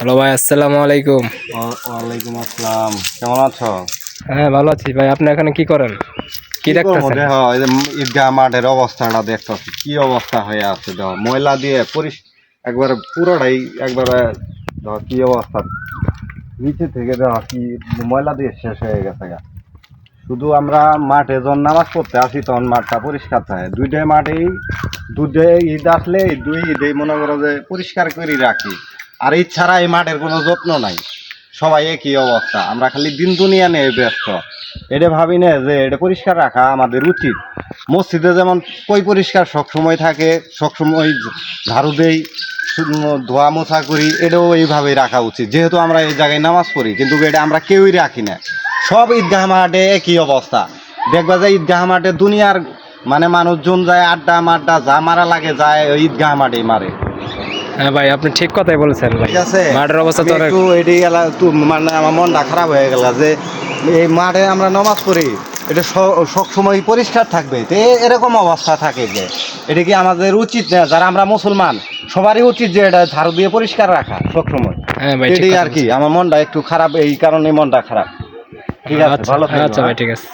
Hello ভাই আসসালামু আলাইকুম। ওয়ালাইকুম আসসালাম। কেমন আছো? হ্যাঁ ভালো আছি ভাই। আপনি এখানে কি করেন? কি দেখতেছেন? দেখো এই যে ঈদগাহ মাঠের অবস্থাটা দেখতেছি। কি অবস্থা হয়ে আছে দেখো ময়লা দিয়ে পরিষ একবার পুরোটাই একবারে দেখো কি অবস্থা? নিচে থেকে দেখো কি ময়লা দিয়ে শেষ হয়ে গেছে গা। শুধু আমরা মাঠে যখন নামাজ পড়তে আসি তখন মাঠটা পরিষ্কার থাকে। দুইটাই মাঠেই দুধে ঈদ আসলে এই দুই ঈদেই মনে করো যে পরিষ্কার করে রাখি। আর ঈদ ছাড়া এই মাঠের কোনো যত্ন নাই। সবাই একই অবস্থা। আমরা খালি দিন দুনিয়া নিয়ে ব্যস্ত। এটা ভাবি না যে এটা পরিষ্কার রাখা আমাদের উচিত। মসজিদে যেমন কই পরিষ্কার সবসময় থাকে সবসময় ঝাড়ু দেই ধোয়া মোছা করি, এটাও এইভাবেই রাখা উচিত। যেহেতু আমরা এই জায়গায় নামাজ পড়ি, কিন্তু এটা আমরা কেউই রাখি না। সব ঈদগাহ মাঠে একই অবস্থা। দেখবা যে ঈদগাহ মাঠে দুনিয়ার মানে মানুষজন যায়, আড্ডা মাড্ডা যা মারা লাগে যায় ঈদগাহ মাঠেই মারে। হ্যাঁ ভাই আপনি ঠিক কথাই বলেছেন ভাই। ঠিক আছে। মাঠের অবস্থা তো একটু এটি গেলা একটু মানে আমার মনটা খারাপ হয়ে গেল যে এই মাঠে আমরা নমাজ পড়ি এটা পরিষ্কার থাকবে। তো এরকম অবস্থা থাকে যে এটা কি আমাদের উচিত না? যারা আমরা মুসলমান সবারই উচিত যে এটা ঝাড়ু দিয়ে পরিষ্কার রাখা সবসময় হ্যাঁ ভাই এটাই আর কি আমার মনটা একটু খারাপ এই কারণে মনটা খারাপ। ঠিক আছে আচ্ছা ভালো আচ্ছা ভাই? ঠিক আছে।